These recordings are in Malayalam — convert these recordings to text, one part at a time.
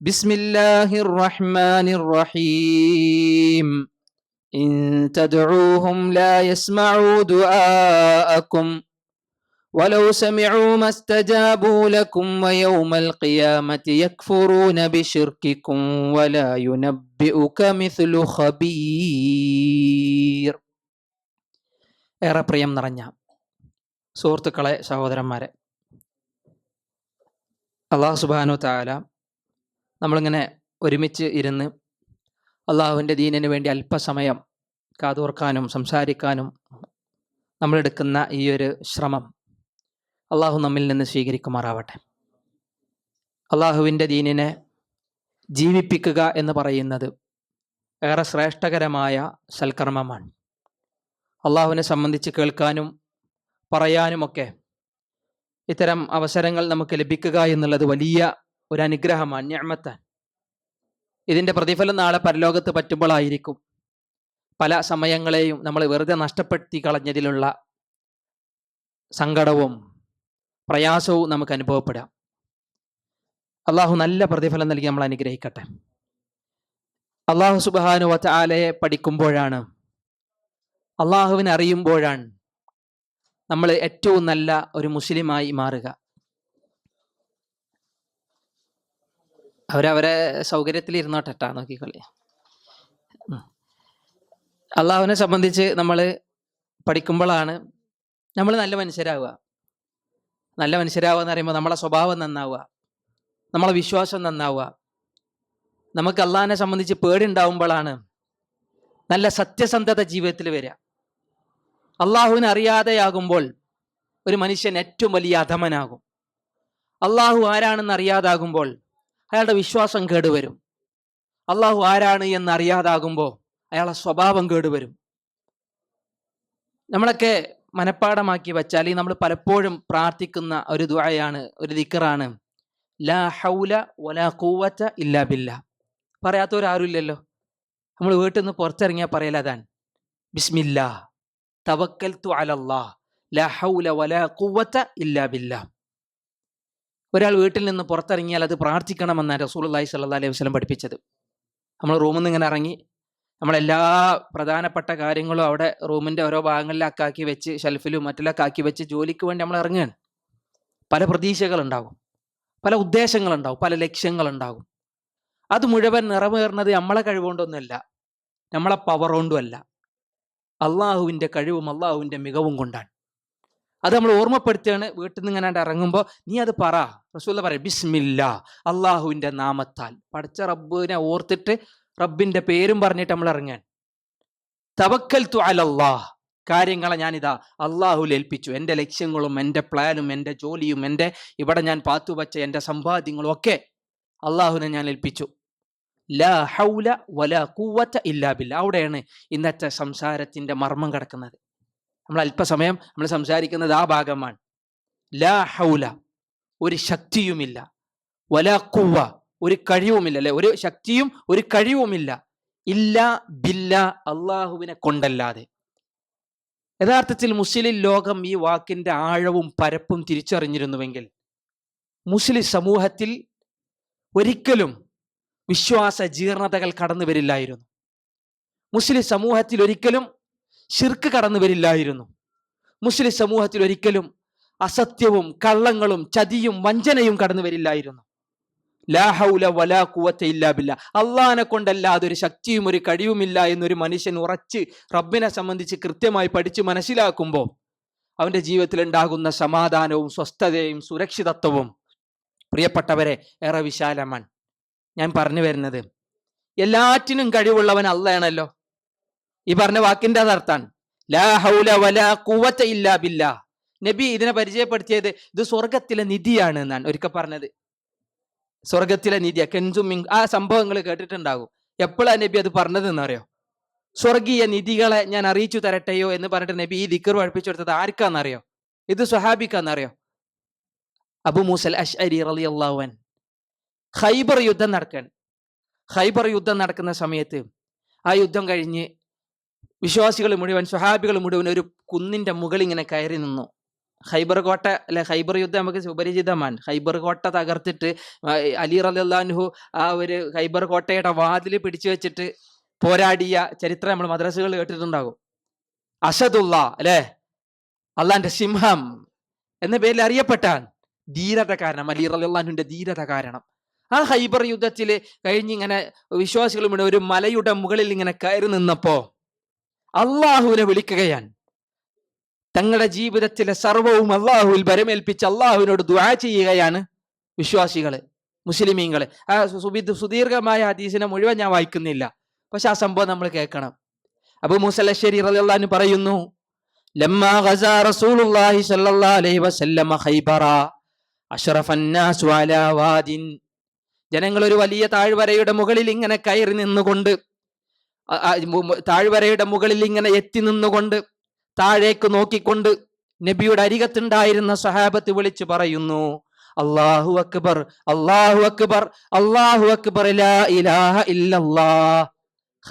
بسم الله الرحمن الرحيم إن تدعوهم لا يسمعوا دعاءكم ولو سمعوا ما استجابوا لكم ويوم القيامة يكفرون بشرككم ولا ينبئك مثل خبير ഏറെ പ്രിയം നിറഞ്ഞ സുഹൃത്തുക്കളെ സഹോദരന്മാരെ അള്ളാഹു സുബാനു താല നമ്മളിങ്ങനെ ഒരുമിച്ച് ഇരുന്ന് അള്ളാഹുവിന്റെ ദീനിന് വേണ്ടി അല്പസമയം കാതോർക്കാനും സംസാരിക്കാനും നമ്മളെടുക്കുന്ന ഈ ഒരു ശ്രമം അള്ളാഹു നമ്മിൽ നിന്ന് സ്വീകരിക്കുമാറാവട്ടെ. അള്ളാഹുവിന്റെ ദീനിനെ ജീവിപ്പിക്കുക എന്ന് പറയുന്നത് ഏറെ ശ്രേഷ്ഠകരമായ സൽക്കർമ്മമാണ്. അള്ളാഹുവിനെ സംബന്ധിച്ച് കേൾക്കാനും പറയാനുമൊക്കെ ഇത്തരം അവസരങ്ങൾ നമുക്ക് ലഭിക്കുക എന്നുള്ളത് വലിയ ഒരു അനുഗ്രഹമാണ് ഞാമത്താൻ ഇതിന്റെ പ്രതിഫലം നാളെ പരലോകത്ത് പറ്റുമ്പോഴായിരിക്കും പല സമയങ്ങളെയും നമ്മൾ വെറുതെ നഷ്ടപ്പെടുത്തി കളഞ്ഞതിലുള്ള സങ്കടവും പ്രയാസവും നമുക്ക് അനുഭവപ്പെടാം. അള്ളാഹു നല്ല പ്രതിഫലം നൽകി നമ്മൾ അനുഗ്രഹിക്കട്ടെ. അള്ളാഹു സുബാനു വച്ച ആലയെ പഠിക്കുമ്പോഴാണ് അള്ളാഹുവിനെ അറിയുമ്പോഴാണ് നമ്മൾ ഏറ്റവും നല്ല ഒരു മുസ്ലിമായി മാറുക. അവരവരെ സൗകര്യത്തിൽ ഇരുന്നോട്ടെട്ടാ നോക്കിക്കളി. അള്ളാഹുവിനെ സംബന്ധിച്ച് നമ്മൾ പഠിക്കുമ്പോഴാണ് നമ്മൾ നല്ല മനുഷ്യരാവുക. നല്ല മനുഷ്യരാവുക എന്ന് പറയുമ്പോൾ നമ്മളെ സ്വഭാവം നന്നാവുക. നമ്മളെ വിശ്വാസം നന്നാവുക. നമുക്ക് അള്ളാഹിനെ സംബന്ധിച്ച് പേടി പേടിണ്ടാവുമ്പോഴാണ് നല്ല സത്യസന്ധത ജീവിതത്തിൽ വരിക. അള്ളാഹുവിനെ അറിയാതെയാകുമ്പോൾ ഒരു മനുഷ്യൻ ഏറ്റവും വലിയ അധമനാകും. അള്ളാഹു ആരാണെന്ന് അറിയാതാകുമ്പോൾ അയാളുടെ വിശ്വാസം കേടുവരും. അള്ളാഹു ആരാണ് എന്ന് അറിയാതാകുമ്പോൾ അയാളെ സ്വഭാവം കേടുവരും. നമ്മളൊക്കെ മനഃപ്പാടമാക്കി വച്ചാൽ നമ്മൾ പലപ്പോഴും പ്രാർത്ഥിക്കുന്ന ഒരു ദുആയാണ് ഒരു ദിക്കറാണ് ലാ ഹൗല വലാ കൂവറ്റ ഇല്ലാ ബില്ല. പറയാത്തവരാരുമില്ലല്ലോ. നമ്മൾ വീട്ടിൽ നിന്ന് പുറത്തിറങ്ങിയാൽ പറയല അതാണ് ബിസ്മില്ലാ. തവക്കൽ തു അലല്ലാ. ലാ ഹൗല വലാ കൂവറ്റ ഇല്ലാ ബില്ല. ഒരാൾ വീട്ടിൽ നിന്ന് പുറത്തിറങ്ങിയാൽ അത് പ്രാർത്ഥിക്കണമെന്നാണ് റസൂൽ അള്ളഹി സല്ലാ അലൈഹി വസ്ലം പഠിപ്പിച്ചത്. നമ്മൾ റൂമിൽ നിന്ന് ഇങ്ങനെ ഇറങ്ങി നമ്മളെല്ലാ പ്രധാനപ്പെട്ട കാര്യങ്ങളും അവിടെ റൂമിന്റെ ഓരോ ഭാഗങ്ങളിലൊക്കെ ആക്കി വെച്ച് ഷെൽഫിലും മറ്റിലൊക്കെ ആക്കി വെച്ച് ജോലിക്ക് വേണ്ടി നമ്മൾ ഇറങ്ങുകയാണ്. പല പ്രതീക്ഷകളുണ്ടാകും. പല ഉദ്ദേശങ്ങളുണ്ടാവും പല ലക്ഷ്യങ്ങളുണ്ടാകും. അത് മുഴുവൻ നിറവേറുന്നത് നമ്മളെ കഴിവുകൊണ്ടൊന്നുമല്ല. നമ്മളെ പവർ കൊണ്ടുമല്ല. അള്ളാഹുവിന്റെ കഴിവും അള്ളാഹുവിന്റെ മികവും കൊണ്ടാണ്. അത് നമ്മൾ ഓർമ്മപ്പെടുത്തുകയാണ് വീട്ടിൽ നിന്ന് ഇങ്ങനെ ഇറങ്ങുമ്പോൾ നീ അത് പറ. റസൂല്ല പറയാം ബിസ്മില്ല അള്ളാഹുവിന്റെ നാമത്താൽ. പഠിച്ച റബ്ബിനെ ഓർത്തിട്ട് റബ്ബിന്റെ പേരും പറഞ്ഞിട്ട് നമ്മൾ ഇറങ്ങാൻ. തവക്കൽ തു അലല്ലാഹ്. കാര്യങ്ങളെ ഞാനിതാ അള്ളാഹുൽ ഏൽപ്പിച്ചു. എന്റെ ലക്ഷ്യങ്ങളും എന്റെ പ്ലാനും എന്റെ ജോലിയും എന്റെ ഇവിടെ ഞാൻ പാത്തു വച്ച എന്റെ സമ്പാദ്യങ്ങളും ഒക്കെ അള്ളാഹുവിനെ ഞാൻ ഏൽപ്പിച്ചു. ലാ ഹൗല വല കൂവറ്റ ഇല്ലാ ബില്ല. അവിടെയാണ് ഇന്നത്തെ സംസാരത്തിന്റെ മർമ്മം കിടക്കുന്നത്. നമ്മൾ അല്പസമയം നമ്മൾ സംസാരിക്കുന്നത് ആ ഭാഗമാണ്. ലാ ഹൗല ഒരു ശക്തിയുമില്ല. വല കുവ ഒരു കഴിവുമില്ല അല്ലെ? ഒരു ശക്തിയും ഒരു കഴിവുമില്ല. ഇല്ല ബില്ല അള്ളാഹുവിനെ കൊണ്ടല്ലാതെ. യഥാർത്ഥത്തിൽ മുസ്ലിം ലോകം ഈ വാക്കിന്റെ ആഴവും പരപ്പും തിരിച്ചറിഞ്ഞിരുന്നുവെങ്കിൽ മുസ്ലിം സമൂഹത്തിൽ ഒരിക്കലും വിശ്വാസ ജീർണതകൾ കടന്നു വരില്ലായിരുന്നു മുസ്ലിം സമൂഹത്തിൽ ഒരിക്കലും ഷിർക്ക് കടന്നു വരില്ലായിരുന്നു. മുസ്ലിം സമൂഹത്തിൽ ഒരിക്കലും അസത്യവും കള്ളങ്ങളും ചതിയും വഞ്ചനയും കടന്നു വരില്ലായിരുന്നു. ലാഹൌല വലാ കുവത്ത ഇല്ലാ ബില്ല. അള്ളാഹിനെ കൊണ്ടല്ലാതെ ഒരു ശക്തിയും ഒരു കഴിവുമില്ല എന്നൊരു മനുഷ്യൻ ഉറച്ച് റബ്ബിനെ സംബന്ധിച്ച് കൃത്യമായി പഠിച്ച് മനസ്സിലാക്കുമ്പോൾ അവന്റെ ജീവിതത്തിൽ ഉണ്ടാകുന്ന സമാധാനവും സ്വസ്ഥതയും സുരക്ഷിതത്വവും. പ്രിയപ്പെട്ടവരെ ഏറെ വിശാലമാണ് ഞാൻ പറഞ്ഞു വരുന്നത് എല്ലാറ്റിനും കഴിവുള്ളവൻ അള്ളയാണല്ലോ. ഈ പറഞ്ഞ വാക്കിന്റെ അതർത്ഥാണ് ലാ ഹൗല ഇല്ലാ ബില്ലാ. നബി ഇതിനെ പരിചയപ്പെടുത്തിയത് ഇത് സ്വർഗത്തിലെ നിധിയാണ് എന്നാണ് ഒരിക്കൽ പറഞ്ഞത്. സ്വർഗത്തിലെ നിധിയ കെൻസുമിങ് ആ സംഭവങ്ങൾ കേട്ടിട്ടുണ്ടാകും. എപ്പോഴാണ് നബി അത് പറഞ്ഞത് എന്നറിയോ? സ്വർഗീയ നിധികളെ ഞാൻ അറിയിച്ചു തരട്ടെയോ എന്ന് പറഞ്ഞിട്ട് നബി ഈ ദിക്കർ പഠിപ്പിച്ചു കൊടുത്തത് ആർക്കാന്നറിയോ? ഇത് സ്വഹാബിക്കാന്നറിയോ? അബു മൂസൽ അഷ്അരി റലി അള്ളാഹുവൻ ഖൈബർ യുദ്ധം നടക്കാൻ. ഖൈബർ യുദ്ധം നടക്കുന്ന സമയത്ത് ആ യുദ്ധം കഴിഞ്ഞ് വിശ്വാസികൾ മുഴുവൻ സ്വഹാബികൾ മുഴുവൻ ഒരു കുന്നിന്റെ മുകളിൽ ഇങ്ങനെ കയറി നിന്നു. ഹൈബർ കോട്ട അല്ലെ ഹൈബർ യുദ്ധം നമുക്ക് സുപരിചിതമാണ് ഹൈബർ കോട്ട തകർത്തിട്ട് അലി റലിഹു ആ ഒരു ഹൈബർ കോട്ടയുടെ വാതിൽ പിടിച്ചു വെച്ചിട്ട് പോരാടിയ ചരിത്രം നമ്മൾ മദ്രസകൾ കേട്ടിട്ടുണ്ടാകും. അസദുള്ള അല്ലെ? അള്ളാന്റെ സിംഹം എന്ന പേരിൽ അറിയപ്പെട്ടാൻ ധീരത കാരണം അലി റലാൻഹുവിന്റെ ധീരത കാരണം. ആ ഹൈബർ യുദ്ധത്തിൽ കഴിഞ്ഞിങ്ങനെ വിശ്വാസികൾ ഒരു മലയുടെ മുകളിൽ ഇങ്ങനെ കയറി നിന്നപ്പോ അള്ളാഹുവിനെ വിളിക്കുകയാണ്. തങ്ങളുടെ ജീവിതത്തിലെ സർവവും അള്ളാഹുവിൽ ബരമേൽപ്പിച്ച് അള്ളാഹുവിനോട് ദുആ ചെയ്യുകയാണ് വിശ്വാസികൾ മുസ്ലിമീങ്ങൾ. ആ സുദീർഘമായ ഹദീസിനെ മുഴുവൻ ഞാൻ വായിക്കുന്നില്ല. പക്ഷെ ആ സംഭവം നമ്മൾ കേൾക്കണം. അബു മുസലശ്ശേരി റളിയല്ലാഹു പറയുന്നു ജനങ്ങൾ ഒരു വലിയ താഴ്വരയുടെ മുകളിൽ ഇങ്ങനെ കയറി നിന്നുകൊണ്ട് താഴ്വരയുടെ മുകളിൽ ഇങ്ങനെ എത്തി നിന്നുകൊണ്ട് താഴേക്ക് നോക്കിക്കൊണ്ട് നബിയുടെ അരികത്തുണ്ടായിരുന്ന സഹാബത്ത് വിളിച്ചു പറയുന്നു അള്ളാഹു അക്ബർ അള്ളാഹു അക്ബർ അള്ളാഹു അക്ബർ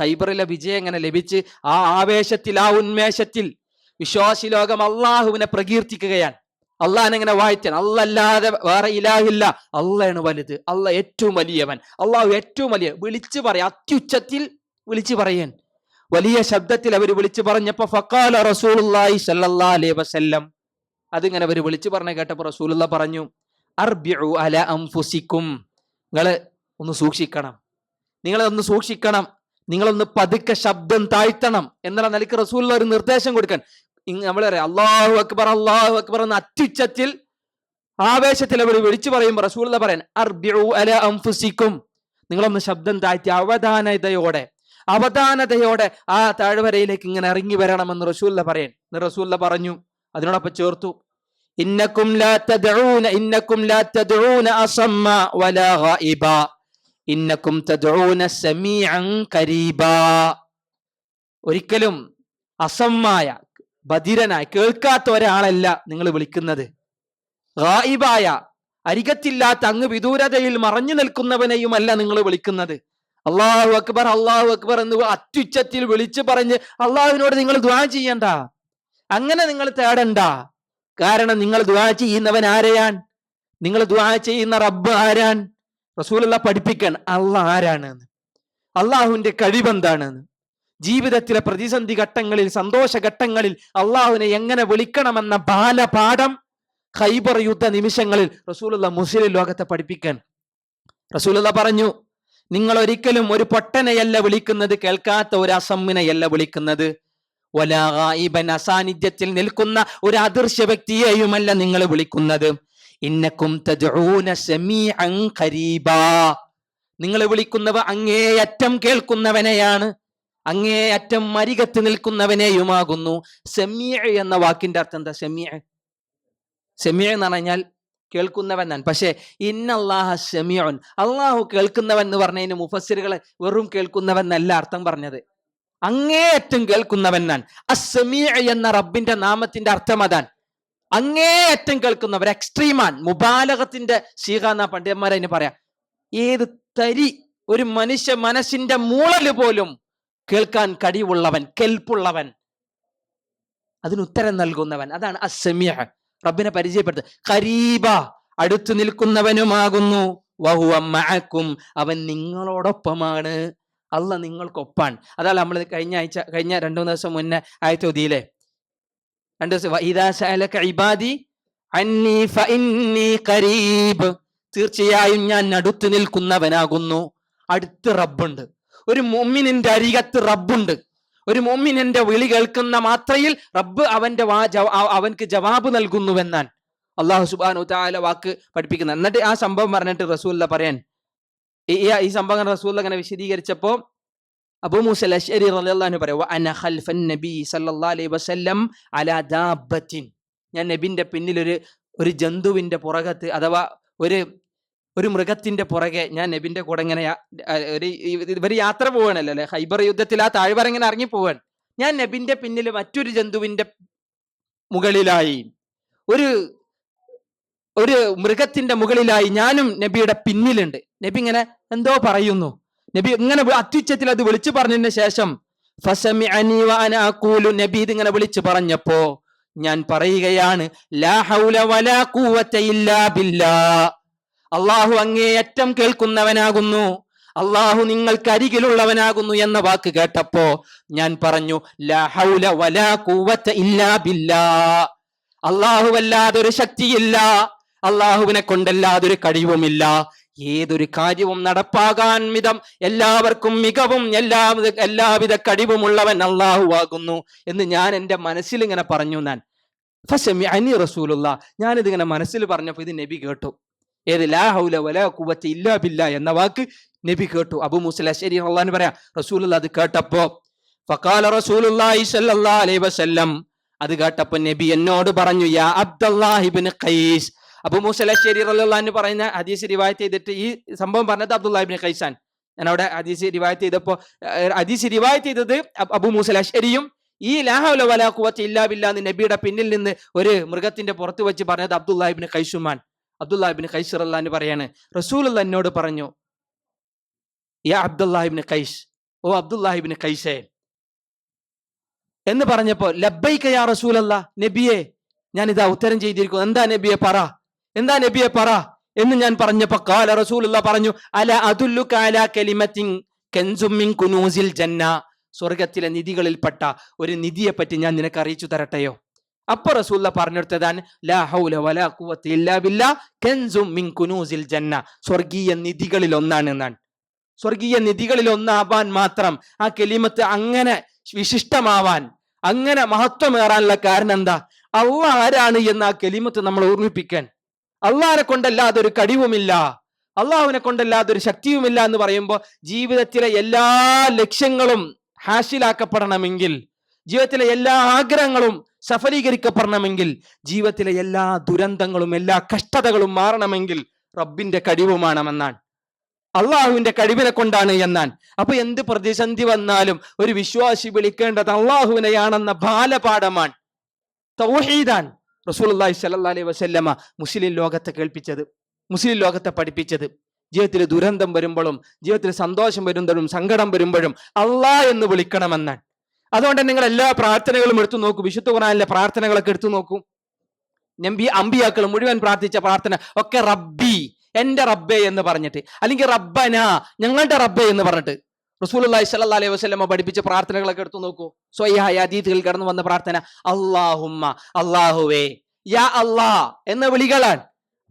ഖൈബറിലെ വിജയം എങ്ങനെ ലഭിച്ച് ആ ആവേശത്തിൽ ആ ഉന്മേഷത്തിൽ വിശ്വാസി ലോകം അള്ളാഹുവിനെ പ്രകീർത്തിക്കുകയാണ്. അള്ളാഹിനെ എങ്ങനെ വായിച്ചാൻ അല്ലല്ലാതെ വേറെ ഇലാഹില്ല. അള്ളയാണ് വലുത്. അള്ള ഏറ്റവും വലിയവൻ. അള്ളാഹു ഏറ്റവും വലിയ വിളിച്ചു പറയാം. അത്യുച്ചത്തിൽ വിളിച്ചു പറയാൻ. വലിയ ശബ്ദത്തിൽ അവർ വിളിച്ചു പറഞ്ഞപ്പോ ഫക്കാല റസൂലുള്ളാഹി സല്ലല്ലാഹു അലൈഹി വസല്ലം. അതിങ്ങനെ അവർ വിളിച്ചു പറഞ്ഞ കേട്ടപ്പോ റസൂലുള്ള പറഞ്ഞു അല അംഫുസിക്കും നിങ്ങൾ ഒന്ന് സൂക്ഷിക്കണം. നിങ്ങളെ ഒന്ന് സൂക്ഷിക്കണം. നിങ്ങളൊന്ന് പതുക്കെ ശബ്ദം താഴ്ത്തണം എന്നുള്ള നിലയ്ക്ക് റസൂലുള്ള ഒരു നിർദ്ദേശം കൊടുക്കാൻ. നമ്മൾ പറയാം അള്ളാഹു അക്ബർ അള്ളാഹു അക്ബർ എന്ന അത്യുച്ചത്തിൽ ആവേശത്തിൽ അവർ വിളിച്ചു പറയുമ്പോൾ റസൂലുള്ള പറയാൻ അർബിഉ അല അംഫുസിക്കും നിങ്ങളൊന്ന് ശബ്ദം താഴ്ത്തി അവധാനതയോടെ അവധാനതയോടെ ആ താഴ്വരയിലേക്ക് ഇങ്ങനെ ഇറങ്ങി വരണമെന്ന് റസൂല്ല പറയാൻ. റസൂല്ല പറഞ്ഞു അതിനോടൊപ്പം ചേർത്തു. ഇന്നക്കും ഇന്നക്കും വലാ ഇന്നക്കും ഒരിക്കലും അസമ്മായ ബധിരനായ കേൾക്കാത്ത ഒരാളല്ല നിങ്ങൾ വിളിക്കുന്നത്. ഗായിബായ അരികത്തില്ലാത്ത അങ്ങ് വിദൂരതയിൽ മറഞ്ഞു നിൽക്കുന്നവനെയുമല്ല നിങ്ങൾ വിളിക്കുന്നത്. അള്ളാഹു അക്ബർ അള്ളാഹു അക്ബർ എന്ന് അത്യുച്ചത്തിൽ വിളിച്ചു പറഞ്ഞ് അള്ളാഹുവിനോട് നിങ്ങൾ ദ്വാ ചെയ്യണ്ട. അങ്ങനെ നിങ്ങൾ തേടണ്ട. കാരണം നിങ്ങൾ ദ്വാ ചെയ്യുന്നവൻ ആരെയാൻ? നിങ്ങൾ ദ്വാ ചെയ്യുന്ന റബ്ബ് ആരാൻ? റസൂലുള്ള പഠിപ്പിക്കാൻ അള്ളാഹ് ആരാണ്? അള്ളാഹുവിന്റെ കഴിവെന്താണെന്ന് ജീവിതത്തിലെ പ്രതിസന്ധി ഘട്ടങ്ങളിൽ സന്തോഷ ഘട്ടങ്ങളിൽ അള്ളാഹുവിനെ എങ്ങനെ വിളിക്കണമെന്ന ബാലപാഠം ഖൈബർ യുദ്ധ നിമിഷങ്ങളിൽ റസൂലുള്ള മുസ്ലിം ലോകത്തെ പഠിപ്പിക്കാൻ. റസൂലുള്ള പറഞ്ഞു നിങ്ങൾ ഒരിക്കലും ഒരു പൊട്ടനെയല്ല വിളിക്കുന്നത് കേൾക്കാത്ത ഒരു അസമ്മിനെയല്ല വിളിക്കുന്നത്. ഒലാഹായിബൻ അസാന്നിധ്യത്തിൽ നിൽക്കുന്ന ഒരു അദൃശ്യ വ്യക്തിയെയുമല്ല നിങ്ങൾ വിളിക്കുന്നത്. ഇന്നക്കും നിങ്ങൾ വിളിക്കുന്നവ അങ്ങേയറ്റം കേൾക്കുന്നവനെയാണ്. അങ്ങേയറ്റം മരികത്ത് നിൽക്കുന്നവനെയുമാകുന്നു. സെമിയ എന്ന വാക്കിന്റെ അർത്ഥം എന്താ? സെമിയ സെമിയ എന്ന് പറഞ്ഞാൽ കേൾക്കുന്നവൻ ഞാൻ പക്ഷേ ഇന്നല്ലാഹ ഷമിയോൻ അള്ളാഹു കേൾക്കുന്നവൻ എന്ന് പറഞ്ഞതിന് മുഫസ്സിറുകളെ വെറും കേൾക്കുന്നവൻ എന്നല്ല അർത്ഥം പറഞ്ഞത്. അങ്ങേയറ്റം കേൾക്കുന്നവൻ ഞാൻ അസമിയ എന്ന റബ്ബിന്റെ നാമത്തിന്റെ അർത്ഥം അതാൻ അങ്ങേയറ്റം കേൾക്കുന്നവർ എക്സ്ട്രീമാൻ മുബാലകത്തിന്റെ ശീഖ എന്നാ പണ്ഡിതന്മാരെ അതിന് പറയാം. ഏത് തരി ഒരു മനുഷ്യ മനസ്സിന്റെ മൂളൽ പോലും കേൾക്കാൻ കഴിവുള്ളവൻ കെൽപ്പുള്ളവൻ അതിന് ഉത്തരം നൽകുന്നവൻ. അതാണ് അസമ്യ റബ്ബിനെ പരിചയപ്പെടുത്തുക ഖരീബ അടുത്തു നിൽക്കുന്നവനുമാകുന്നു. വഹുവ അവൻ നിങ്ങളോടൊപ്പമാണ്. അല്ല നിങ്ങൾക്കൊപ്പാണ്. അതാണ് നമ്മൾ കഴിഞ്ഞ ആഴ്ച കഴിഞ്ഞ രണ്ടു മൂന്ന് ദിവസം മുന്നേ ആയത്തോതിയിലെ രണ്ടു ദിവസം "വ ഇദാ സഅലക ഇബാദി ഖരീബ്. തീർച്ചയായും ഞാൻ അടുത്തു നിൽക്കുന്നവനാകുന്നു. അടുത്ത് റബ്ബുണ്ട്. ഒരു മുമ്മിനിന്റെ അരികത്ത് റബ്ബുണ്ട്. ഒരു മോമിനന്റെ വിളി കേൾക്കുന്ന മാത്രയിൽ റബ്ബ് അവന്റെ അവൻക്ക് ജവാബ് നൽകുന്നുവെന്നാൻ അള്ളാഹു സുബാനു താല വാക്ക് പഠിപ്പിക്കുന്നത് എന്നിട്ട് ആ സംഭവം പറഞ്ഞിട്ട് റസൂല്ല പറയാൻ ഈ- സംഭവം റസൂല്ല അങ്ങനെ വിശദീകരിച്ചപ്പോ അബൂ മൂസൽ റളിയല്ലാഹു നബി അലൈഹി വസല്ലം അലാ ദാബത്തിൻ. ഞാൻ നബിന്റെ പിന്നിൽ ഒരു ഒരു ജന്തുവിന്റെ പുറകത്ത് അഥവാ ഒരു ഒരു മൃഗത്തിന്റെ പുറകെ ഞാൻ നബിന്റെ കൂടെ ഇങ്ങനെ ഒരു ഇവർ യാത്ര പോവാണല്ലോ അല്ലെ? ഹൈബർ യുദ്ധത്തിൽ ആ താഴ്വര ഇങ്ങനെ ഇറങ്ങി പോവാൻ. ഞാൻ നബിന്റെ പിന്നിൽ മറ്റൊരു ജന്തുവിന്റെ മുകളിലായി. ഒരു ഒരു മൃഗത്തിന്റെ മുകളിലായി ഞാനും നബിയുടെ പിന്നിലുണ്ട്. നബി ഇങ്ങനെ എന്തോ പറയുന്നു. നബി ഇങ്ങനെ അത്യുച്ചത്തിൽ അത് വിളിച്ചു പറഞ്ഞതിന് ശേഷം ഫസമി അഖൂലു നബി ഇതിങ്ങനെ വിളിച്ചു പറഞ്ഞപ്പോ ഞാൻ പറയുകയാണ് ലാ ഹൗല വലാ ഖുവത ഇല്ലാ ബില്ലാ. അള്ളാഹു അങ്ങേയറ്റം കേൾക്കുന്നവനാകുന്നു. അള്ളാഹു നിങ്ങൾക്ക് അരികിലുള്ളവനാകുന്നു എന്ന വാക്ക് കേട്ടപ്പോ ഞാൻ പറഞ്ഞു ലാ ഹൗല വലാ ഖുവത ഇല്ലാ ബില്ലാ. ശക്തിയില്ല. അള്ളാഹുവിനെ കൊണ്ടല്ലാതൊരു കഴിവുമില്ല. ഏതൊരു കാര്യവും നടപ്പാകാൻ വിധം എല്ലാവർക്കും മികവും എല്ലാ എല്ലാവിധ കഴിവുമുള്ളവൻ അള്ളാഹു ആകുന്നു എന്ന് ഞാൻ എന്റെ മനസ്സിൽ ഇങ്ങനെ പറഞ്ഞു ഞാൻ. ഫസമി അനി റസൂലുള്ള. ഞാനിതിങ്ങനെ മനസ്സിൽ പറഞ്ഞപ്പോൾ ഇത് നബി കേട്ടു. ഏത് ലാ ഹൗല വലാ ഖുവത ഇല്ലാ ബില്ലാ എന്ന വാക്ക് നബി കേട്ടു. അബു മുസ്ല ശരി അള്ളഹാൻ പറയാം റസൂൽ അത് കേട്ടപ്പോ ഫഖാല റസൂലുള്ളാഹി സ്വല്ലല്ലാഹു അലൈഹി വസല്ലം അത് കേട്ടപ്പോ നബി എന്നോട് പറഞ്ഞു യാ അബ്ദുല്ലാഹിബിൻ ഖൈസ്. അബു മൂസല ശരി റല്ലാന്ന് പറയുന്ന ഹദീസ് റിവായത്ത് ചെയ്തിട്ട് ഈ സംഭവം പറഞ്ഞത് അബ്ദുല്ലാഹിബിൻ ഖൈസാൻ ഞാൻ അവിടെ ഹദീസ് റിവായത്ത് ചെയ്തപ്പോ ഹദീസ് റിവായത്ത് ചെയ്തത് അബ്- അബു മൂസല ശരിയും ഈ ലാഹുല വലാ ഖുവത ഇല്ലാ ബില്ലാ നബിയുടെ പിന്നിൽ നിന്ന് ഒരു മൃഗത്തിന്റെ പുറത്ത് വെച്ച് പറഞ്ഞത് അബ്ദുല്ലാഹിബിൻ ഖൈസുമാൻ അബ്ദുല്ലാഹിബിൻ കൈസർ റല്ലാന്ന് പറയാണ് റസൂൽ എന്നോട് പറഞ്ഞു യാ അബ്ദുല്ലാഹിബിൻ കൈസ് ഓ അബ്ദുല്ലാഹിബിൻ കൈസേ എന്ന് പറഞ്ഞപ്പോ ലബൈക്ക യാ റസൂലല്ല നബിയെ ഞാൻ ഇതാ ഉത്തരം ചെയ്തിരിക്കുന്നു. എന്താ നബിയെ പറ? എന്താ നബിയെ പറ? എന്ന് ഞാൻ പറഞ്ഞപ്പോ കാല റസൂലുള്ള പറഞ്ഞു അല അതുല്ലു കാല കലിമത്തിൻ കെൻസും കുനൂസിൽ ജന്ന. സ്വർഗത്തിലെ നിധികളിൽപ്പെട്ട ഒരു നിധിയെ പറ്റി ഞാൻ നിനക്ക് അറിയിച്ചു തരട്ടെയോ? അപ്പൊ റസൂല്ല പറഞ്ഞെടുത്തതാണ് ജന്ന സ്വർഗീയ നിധികളിൽ ഒന്നാണ് എന്നാണ്. സ്വർഗീയ നിധികളിൽ ഒന്നാവാൻ മാത്രം ആ കെലിമത്ത് അങ്ങനെ വിശിഷ്ടമാവാൻ അങ്ങനെ മഹത്വമേറാനുള്ള കാരണം എന്താ? അള്ള ആരാണ് എന്ന് ആ കെലിമത്ത് നമ്മൾ ഓർമ്മിപ്പിക്കാൻ. അള്ളാഹിനെ കൊണ്ടല്ലാതെ ഒരു കഴിവുമില്ല അള്ളാഹുവിനെ കൊണ്ടല്ലാതെ ഒരു ശക്തിയുമില്ല എന്ന് പറയുമ്പോൾ ജീവിതത്തിലെ എല്ലാ ലക്ഷ്യങ്ങളും ഹാസിലാക്കപ്പെടണമെങ്കിൽ ജീവിതത്തിലെ എല്ലാ ആഗ്രഹങ്ങളും സഫലീകരിക്കപ്പെടണമെങ്കിൽ ജീവിതത്തിലെ എല്ലാ ദുരന്തങ്ങളും എല്ലാ കഷ്ടതകളും മാറണമെങ്കിൽ റബ്ബിന്റെ കഴിവുമാണെന്നാണ് അള്ളാഹുവിന്റെ കഴിവിനെ കൊണ്ടാണ് എന്നാൻ അപ്പൊ എന്ത് പ്രതിസന്ധി വന്നാലും ഒരു വിശ്വാസി വിളിക്കേണ്ടത് അള്ളാഹുവിനെയാണെന്ന ബാലപാഠമാണ്. തൗഹീദാൻ റസൂലുള്ളാഹി സ്വല്ലല്ലാഹി അലൈഹി വസല്ലമ മുസ്ലിം ലോകത്തെ കേൾപ്പിച്ചത് മുസ്ലിം ലോകത്തെ പഠിപ്പിച്ചത്. ജീവിതത്തിൽ ദുരന്തം വരുമ്പോഴും ജീവിതത്തിൽ സന്തോഷം വരുമ്പോഴും സങ്കടം വരുമ്പോഴും അള്ളാ എന്ന് വിളിക്കണമെന്നാണ്. അതുകൊണ്ട് നിങ്ങൾ എല്ലാ പ്രാർത്ഥനകളും എടുത്തു നോക്കൂ. വിശുദ്ധ ഖുറാനിലെ പ്രാർത്ഥനകളൊക്കെ എടുത്തു നോക്കൂ. നമ്പി അമ്പിയാക്കൾ മുഴുവൻ പ്രാർത്ഥിച്ച പ്രാർത്ഥന ഒക്കെ റബ്ബി എന്റെ റബ്ബെ എന്ന് പറഞ്ഞിട്ട്. അല്ലെങ്കിൽ റബ്ബന ഞങ്ങളുടെ റബ്ബെ എന്ന് പറഞ്ഞിട്ട്. റസൂൽ റസൂലുള്ളാഹി സ്വല്ലല്ലാഹി അലൈഹി വസ്ലമ പഠിപ്പിച്ച പ്രാർത്ഥനകളൊക്കെ എടുത്തു നോക്കൂ. സ്വയ്യായ അതീതികൾ കടന്നു വന്ന പ്രാർത്ഥന അള്ളാഹുമ്മ അള്ളാഹുവേ യാ അള്ളാ എന്ന വിളികളാണ്.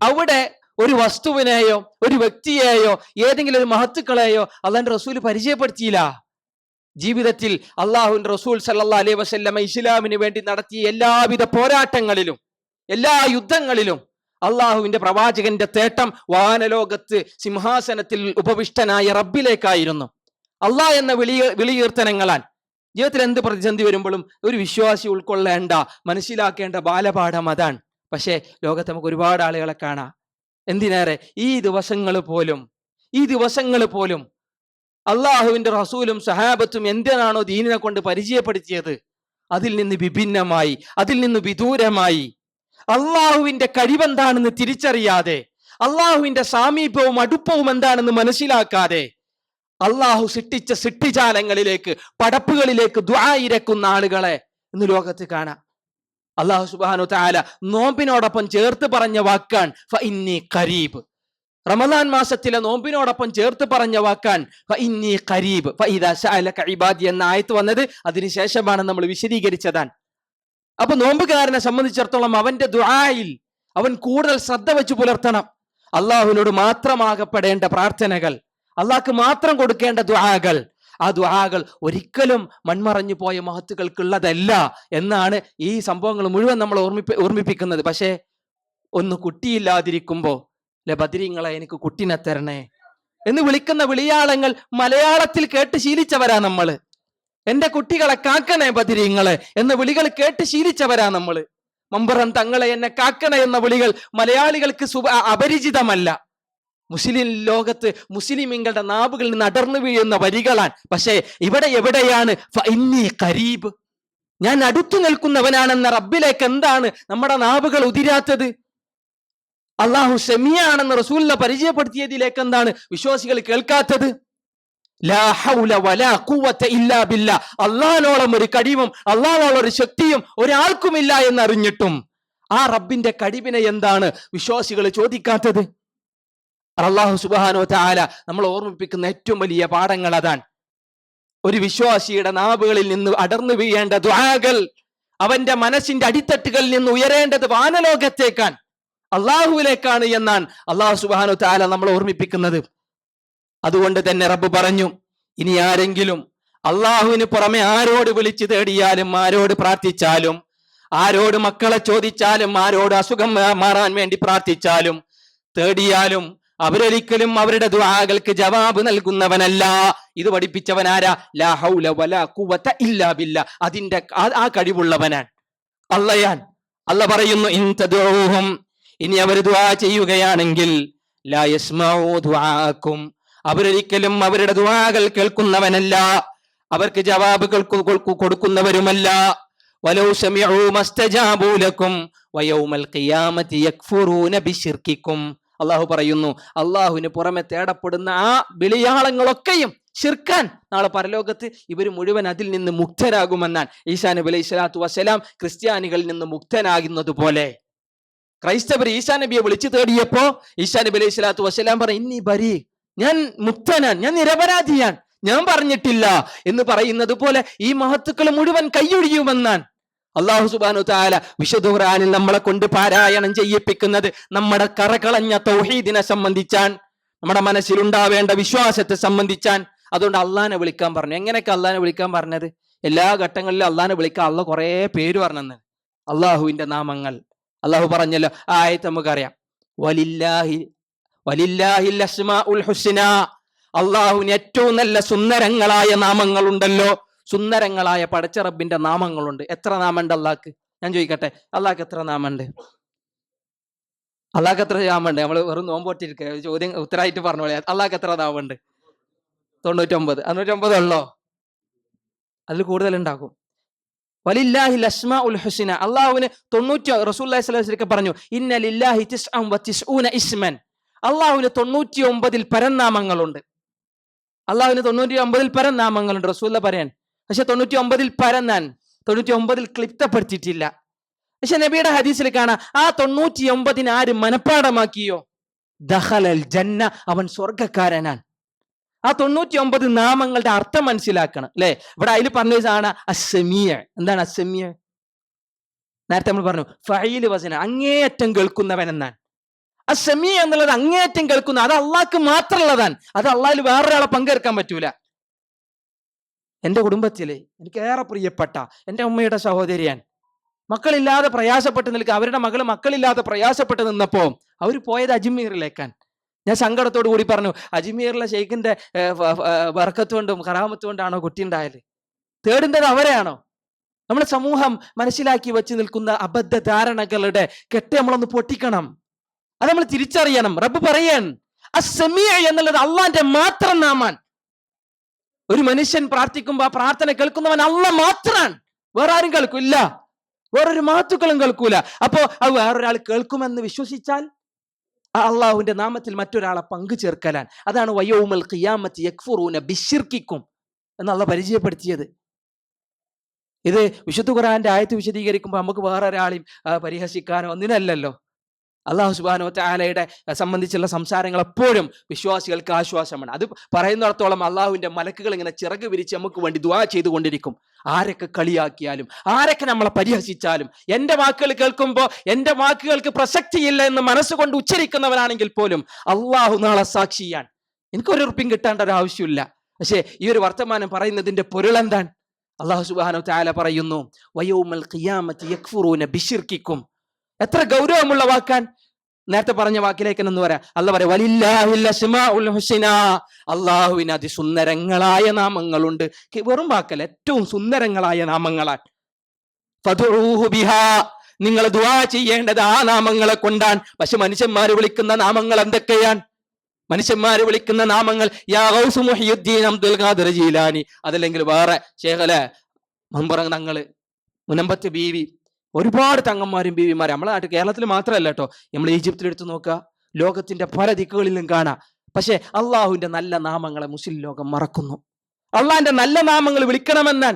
അവിടെ ഒരു വസ്തുവിനെയോ ഒരു വ്യക്തിയെയോ ഏതെങ്കിലും ഒരു മഹത്തുക്കളെയോ അള്ളാന്റെ റസൂൽ പരിചയപ്പെടുത്തിയില്ല. ജീവിതത്തിൽ അള്ളാഹുൻ റസൂൽ സല്ലാ അലൈഹി വസല്ലമ ഇസ്ലാമിന് വേണ്ടി നടത്തിയ എല്ലാവിധ പോരാട്ടങ്ങളിലും എല്ലാ യുദ്ധങ്ങളിലും അള്ളാഹുവിന്റെ പ്രവാചകന്റെ തേട്ടം വാനലോകത്ത് സിംഹാസനത്തിൽ ഉപവിഷ്ടനായ റബ്ബിലേക്കായിരുന്നു. അള്ളാഹ് എന്ന വിളി വിളികീർത്തനങ്ങളാൻ ജീവിതത്തിൽ എന്ത് പ്രതിസന്ധി വരുമ്പോഴും ഒരു വിശ്വാസി ഉൾക്കൊള്ളേണ്ട മനസ്സിലാക്കേണ്ട ബാലപാഠം അതാണ്. പക്ഷേ ലോകത്ത് നമുക്ക് ഒരുപാട് ആളുകളെ കാണാം. എന്തിനേറെ? ഈ ദിവസങ്ങൾ പോലും ഈ ദിവസങ്ങൾ പോലും അള്ളാഹുവിന്റെ റസൂലും സഹാബത്തും എന്തിനാണോ ദീനിനെ കൊണ്ട് പരിചയപ്പെടുത്തിയത്? അതിൽ നിന്ന് വിഭിന്നമായി അതിൽ നിന്ന് വിദൂരമായി. അള്ളാഹുവിന്റെ കഴിവെന്താണെന്ന് തിരിച്ചറിയാതെ അള്ളാഹുവിന്റെ സാമീപ്യവും അടുപ്പവും എന്താണെന്ന് മനസ്സിലാക്കാതെ അള്ളാഹു സൃഷ്ടിച്ച സൃഷ്ടിജാലങ്ങളിലേക്ക് പടപ്പുകളിലേക്ക് ദ്വായിരക്കുന്ന ആളുകളെ ഇന്ന് ലോകത്ത് കാണാം. അള്ളാഹു സുബാനു താല നോമ്പിനോടൊപ്പം ചേർത്ത് പറഞ്ഞ ഇന്നി കരീബ് റമദാൻ മാസത്തിലെ നോമ്പിനോടൊപ്പം ചേർത്ത് പറഞ്ഞ വാക്കാൻ കരീബ് ഇബാദി എന്ന ആയത്ത് വന്നത് അതിനുശേഷമാണ് നമ്മൾ വിശദീകരിച്ചതാണ്. അപ്പൊ നോമ്പുകാരനെ സംബന്ധിച്ചിടത്തോളം അവന്റെ ദുആയിൽ അവൻ കൂടുതൽ ശ്രദ്ധ വെച്ച് പുലർത്തണം. അള്ളാഹുവിനോട് മാത്രമാകപ്പെടേണ്ട പ്രാർത്ഥനകൾ അള്ളാഹ്ക്ക് മാത്രം കൊടുക്കേണ്ട ദുആകൾ ആ ദുആകൾ ഒരിക്കലും മൺമറഞ്ഞു പോയ മഹത്തുക്കൾക്കുള്ളതല്ല എന്നാണ് ഈ സംഭവങ്ങൾ മുഴുവൻ നമ്മൾ ഓർമ്മിപ്പി ഓർമ്മിപ്പിക്കുന്നത്. പക്ഷേ ഒന്ന് കുട്ടിയില്ലാതിരിക്കുമ്പോ ലെ ബദിരിങ്ങളെ എനിക്ക് കുട്ടിനെ തരണേ. എന്ന് വിളിക്കുന്ന വിളിയാളങ്ങൾ മലയാളത്തിൽ കേട്ട് ശീലിച്ചവരാ നമ്മൾ. എന്റെ കുട്ടികളെ കാക്കണേ ബദിരിങ്ങളെ എന്ന വിളികൾ കേട്ട് ശീലിച്ചവരാ നമ്മൾ. മമ്പറം തങ്ങളെ എന്നെ കാക്കണേ എന്ന വിളികൾ മലയാളികൾക്ക് അപരിചിതമല്ല. മുസ്ലിം ലോകത്ത് മുസ്ലിമിങ്ങളുടെ നാവുകളിൽ നിന്ന് അടർന്നു വീഴുന്ന വരികളാണ്. പക്ഷേ ഇവിടെ എവിടെയാണ്? കരീബ് ഞാൻ അടുത്തു നിൽക്കുന്നവനാണെന്ന റബ്ബിലേക്ക് എന്താണ് നമ്മുടെ നാവുകൾ ഉതിരാത്തത്? അള്ളാഹു ഷമിയാണെന്ന് റസൂലിനെ പരിചയപ്പെടുത്തിയതിലേക്ക് എന്താണ് വിശ്വാസികൾ കേൾക്കാത്തത്? അള്ളാഹിനോളം ഒരു കഴിവും അള്ളാഹിനോളം ഒരു ശക്തിയും ഒരാൾക്കുമില്ല എന്നറിഞ്ഞിട്ടും ആ റബ്ബിന്റെ കഴിവിനെ എന്താണ് വിശ്വാസികൾ ചോദിക്കാത്തത്? അള്ളാഹു സുബാനോ താല നമ്മൾ ഓർമ്മിപ്പിക്കുന്ന ഏറ്റവും വലിയ പാഠങ്ങൾ അതാണ്. ഒരു വിശ്വാസിയുടെ നാവുകളിൽ നിന്ന് അടർന്നു വീഴേണ്ട ദ്വാകൾ അവന്റെ മനസ്സിന്റെ അടിത്തട്ടുകളിൽ നിന്ന് ഉയരേണ്ടത് വാനലോകത്തേക്കാൻ അള്ളാഹുവിലേക്കാണ് എന്നാണ് അള്ളാഹു സുബാനു താല നമ്മൾ ഓർമ്മിപ്പിക്കുന്നത്. അതുകൊണ്ട് തന്നെ റബ്ബ് പറഞ്ഞു ഇനി ആരെങ്കിലും അള്ളാഹുവിന് പുറമെ ആരോട് വിളിച്ചു തേടിയാലും ആരോട് പ്രാർത്ഥിച്ചാലും ആരോട് മക്കളെ ചോദിച്ചാലും ആരോട് അസുഖം മാറാൻ വേണ്ടി പ്രാർത്ഥിച്ചാലും തേടിയാലും അവരൊരിക്കലും അവരുടെ ദുആകൾക്ക് ജവാബ് നൽകുന്നവനല്ല. ഇത് പഠിപ്പിച്ചവനാരാ ലാ ഹൗല വലാ ഇല്ലാ അതിന്റെ ആ- കഴിവുള്ളവനാണ്. അള്ളയാൻ. അല്ല പറയുന്നു ഇൻ തദ്ഉഹും ഇനി അവർ ദുആ ചെയ്യുകയാണെങ്കിൽ ലാ യസ്മഉ ദുആക്കും. അവരൊരിക്കലും അവരുടെ ദുആകൾ കേൾക്കുന്നവനല്ല. അവർക്ക് ജവാബ് കൊടുക്കുന്നവരുമല്ല. വലൗ അള്ളാഹു പറയുന്നു അള്ളാഹുവിന് പുറമെ തേടപ്പെടുന്ന ആ വിളിയാളങ്ങളൊക്കെയും ശിർക്കാൻ നാളെ പരലോകത്ത് ഇവർ മുഴുവൻ അതിൽ നിന്ന് മുക്തരാകുമെന്നാണ്. ഈശാൻ നബി അലൈഹി സ്വലാത്തു വസ്സലാം ക്രിസ്ത്യാനികളിൽ നിന്ന് മുക്തനാകുന്നത് പോലെ ക്രൈസ്തവർ ഈശാ നബിയെ വിളിച്ചു തേടിയപ്പോ ഈശാ നബി അലൈഹി സ്വലാത്തു വസ്സലാം പറ ഇന്നി ബരി ഞാൻ മുക്തനാൻ ഞാൻ നിരപരാധിയാൻ ഞാൻ പറഞ്ഞിട്ടില്ല എന്ന് പറയുന്നത് പോലെ ഈ മഹത്തുക്കൾ മുഴുവൻ കൈയൊഴിയുമെന്നാൻ അള്ളാഹു സുബാനു താല വിശുദ്ധ ഖുറാനിൽ നമ്മളെ കൊണ്ട് പാരായണം ചെയ്യിപ്പിക്കുന്നത് നമ്മുടെ കറകളഞ്ഞ തൗഹീദിനെ സംബന്ധിച്ചാൻ നമ്മുടെ മനസ്സിലുണ്ടാവേണ്ട വിശ്വാസത്തെ സംബന്ധിച്ചാൻ അതുകൊണ്ട് അള്ളാനെ വിളിക്കാൻ പറഞ്ഞു. എങ്ങനെയൊക്കെ അള്ളാനെ വിളിക്കാൻ പറഞ്ഞത്? എല്ലാ ഘട്ടങ്ങളിലും അള്ളാനെ വിളിക്കാൻ അള്ള കുറേ പേര് പറഞ്ഞെന്ന്. അള്ളാഹുവിന്റെ നാമങ്ങൾ. അള്ളാഹു പറഞ്ഞല്ലോ ആയത്ത് നമുക്കറിയാം. വലില്ലാഹി വലില്ലാഹി അള്ളാഹുവിന് ഏറ്റവും നല്ല സുന്ദരങ്ങളായ നാമങ്ങളുണ്ടല്ലോ. സുന്ദരങ്ങളായ പടച്ചറബിന്റെ നാമങ്ങളുണ്ട്. എത്ര നാമുണ്ട് അള്ളാഹ്ക്ക് ഞാൻ ചോദിക്കട്ടെ അള്ളാഹ്ക്ക് എത്ര നാമുണ്ട്? അള്ളാഹ്ക്ക് എത്ര നാമുണ്ട്? നമ്മൾ വെറും നോമ്പോട്ടിരിക്കുക ചോദ്യം ഉത്തരമായിട്ട് പറഞ്ഞോളെ അള്ളാഹ്ക്ക് എത്ര നാമുണ്ട്? തൊണ്ണൂറ്റൊമ്പത്. തൊണ്ണൂറ്റൊമ്പത് ഉള്ളോ? അതിൽ കൂടുതൽ ഉണ്ടാകും വലില്ലാഹി ലസ്മ ഉൽ ഹുസിന. അള്ളാഹുവിന് തൊണ്ണൂറ്റി റസൂല്ലി സ്വലമൊക്കെ പറഞ്ഞു ഇന്ന ലില്ലാഹി തിസ്ഊന ഇസ്മൻ. അള്ളാഹുവിന് തൊണ്ണൂറ്റി ഒമ്പതിൽ പരനാമങ്ങളുണ്ട്. അള്ളാഹുവിന് തൊണ്ണൂറ്റി ഒമ്പതിൽ പരനാമങ്ങളുണ്ട് റസൂല്ല പറയാൻ. പക്ഷെ തൊണ്ണൂറ്റി ഒമ്പതിൽ പരന്നാൻ തൊണ്ണൂറ്റി ഒമ്പതിൽ ക്ലിപ്തപ്പെടുത്തിയിട്ടില്ല. പക്ഷെ നബിയുടെ ഹദീസിൽ കാണാം ആ തൊണ്ണൂറ്റി ഒമ്പതിന് ആര് മനഃപ്പാടമാക്കിയോ? ദഹലൽ ജന്ന അവൻ സ്വർഗക്കാരനാണ് ആ തൊണ്ണൂറ്റി ഒമ്പത് നാമങ്ങളുടെ അർത്ഥം മനസ്സിലാക്കണം അല്ലെ? ഇവിടെ അതിൽ പറഞ്ഞതാണ് അസമിയ എന്താണ് അസമിയ നേരത്തെ നമ്മൾ പറഞ്ഞു ഫൈൽ വസന അങ്ങേയറ്റം കേൾക്കുന്നവൻ എന്നാണ് അസമി എന്നുള്ളത് അങ്ങേയറ്റം കേൾക്കുന്ന അത് അള്ളാഹ്ക്ക് മാത്രമുള്ളതാണ്. അത് അള്ളാഹിൽ വേറൊരാളെ പങ്കെടുക്കാൻ പറ്റൂല. എന്റെ കുടുംബത്തിലെ എനിക്ക് ഏറെ പ്രിയപ്പെട്ട എന്റെ ഉമ്മയുടെ സഹോദരിയാണ്. മക്കളില്ലാതെ പ്രയാസപ്പെട്ട് നിൽക്കുക അവരുടെ മകൾ മക്കളില്ലാതെ പ്രയാസപ്പെട്ട് നിന്നപ്പോൾ അവർ പോയത് അജ്മീറിലേക്കാൻ ഞാൻ സങ്കടത്തോടു കൂടി പറഞ്ഞു അജ്മീറിലെ ഷെയ്ഖിന്റെ വർക്കത്ത് കൊണ്ടും കറാമത്ത് കൊണ്ടാണോ കുട്ടി ഉണ്ടായത് തേടുന്നത് അവരെയാണോ? നമ്മുടെ സമൂഹം മനസ്സിലാക്കി വെച്ച് നിൽക്കുന്ന അബദ്ധ ധാരണകളുടെ കെട്ട് നമ്മളൊന്ന് പൊട്ടിക്കണം. അത് നമ്മൾ തിരിച്ചറിയണം. റബ്ബ് പറയാൻ അസമിയ എന്നുള്ളത് അള്ളാന്റെ മാത്രം നാമാൻ. ഒരു മനുഷ്യൻ പ്രാർത്ഥിക്കുമ്പോ ആ പ്രാർത്ഥന കേൾക്കുന്നവൻ അല്ല മാത്രാണ് വേറെ ആരും കേൾക്കില്ല വേറൊരു മാത്തുക്കളും കേൾക്കൂല. അപ്പോ അത് വേറൊരാൾ കേൾക്കുമെന്ന് വിശ്വസിച്ചാൽ ആ അള്ളാഹുവിന്റെ നാമത്തിൽ മറ്റൊരാളെ പങ്കു ചേർക്കലാൻ അതാണ് വയോമൽ ഖിയാമത്ത് യക്ഫുറൂന ബിഷിർക്കിക്കും എന്നുള്ള പരിചയപ്പെടുത്തിയത്. ഇത് വിശുദ്ധ ഖുറാന്റെ ആയത്ത് വിശദീകരിക്കുമ്പോൾ നമുക്ക് വേറെ ഒരാളെയും പരിഹസിക്കാനോ ഒന്നിനല്ലല്ലോ. അള്ളാഹു സുബാനോ ചാലയുടെ സംബന്ധിച്ചുള്ള സംസാരങ്ങൾ എപ്പോഴും വിശ്വാസികൾക്ക് ആശ്വാസമാണ്. അത് പറയുന്നിടത്തോളം അള്ളാഹുവിന്റെ മലക്കുകൾ ഇങ്ങനെ ചിറക് വിരിച്ച് നമുക്ക് വേണ്ടി ദുവാ ചെയ്തുകൊണ്ടിരിക്കും. ആരൊക്കെ കളിയാക്കിയാലും ആരൊക്കെ നമ്മളെ പരിഹസിച്ചാലും എന്റെ വാക്കുകൾ കേൾക്കുമ്പോൾ എന്റെ വാക്കുകൾക്ക് പ്രസക്തിയില്ല എന്ന് മനസ്സുകൊണ്ട് ഉച്ചരിക്കുന്നവനാണെങ്കിൽ പോലും അള്ളാഹു നാളെ സാക്ഷിയാണ്. എനിക്കൊരു ഉറപ്പിയും കിട്ടേണ്ട ഒരു ആവശ്യമില്ല. പക്ഷേ ഈ ഒരു വർത്തമാനം പറയുന്നതിന്റെ പൊരുളെന്താണ് അള്ളാഹു സുബാനോ ചാല പറയുന്നു വയോമൽ ഖിയാമത്ത് യക്ഫുറൂന ബിഷിർക്കിക്കും. എത്ര ഗൗരവമുള്ള വാക്കാൻ നേരത്തെ പറഞ്ഞ വാക്കിലേക്ക് എന്ന് പറയാം അല്ല പറയാം അള്ളാഹുവിന് അതിസുന്ദരങ്ങളായ നാമങ്ങളുണ്ട്. വെറും വാക്കല്ല ഏറ്റവും സുന്ദരങ്ങളായ നാമങ്ങളാണ് നിങ്ങൾ ദുവാ ചെയ്യേണ്ടത് ആ നാമങ്ങളെ കൊണ്ടാണ്. പക്ഷെ മനുഷ്യന്മാർ വിളിക്കുന്ന നാമങ്ങൾ എന്തൊക്കെയാണ്? മനുഷ്യന്മാർ വിളിക്കുന്ന നാമങ്ങൾ യാ മുഹിയുദ്ദീൻ അബ്ദുൽ ജീലാനി. അതല്ലെങ്കിൽ വേറെ ശേഖല മമ്പറ തങ്ങൾ മുനമ്പത്ത് ബീവി ഒരുപാട് തങ്ങന്മാരും ബീവിമാരും. നമ്മളെ നാട്ടിൽ കേരളത്തിൽ മാത്രമല്ല കേട്ടോ നമ്മൾ ഈജിപ്തിൽ എടുത്തു നോക്കുക. ലോകത്തിന്റെ പല ദിക്കുകളിലും കാണാം. പക്ഷേ അള്ളാഹുവിന്റെ നല്ല നാമങ്ങളെ മുസ്ലിം ലോകം മറക്കുന്നു. അള്ളാഹിന്റെ നല്ല നാമങ്ങൾ വിളിക്കണമെന്നാൽ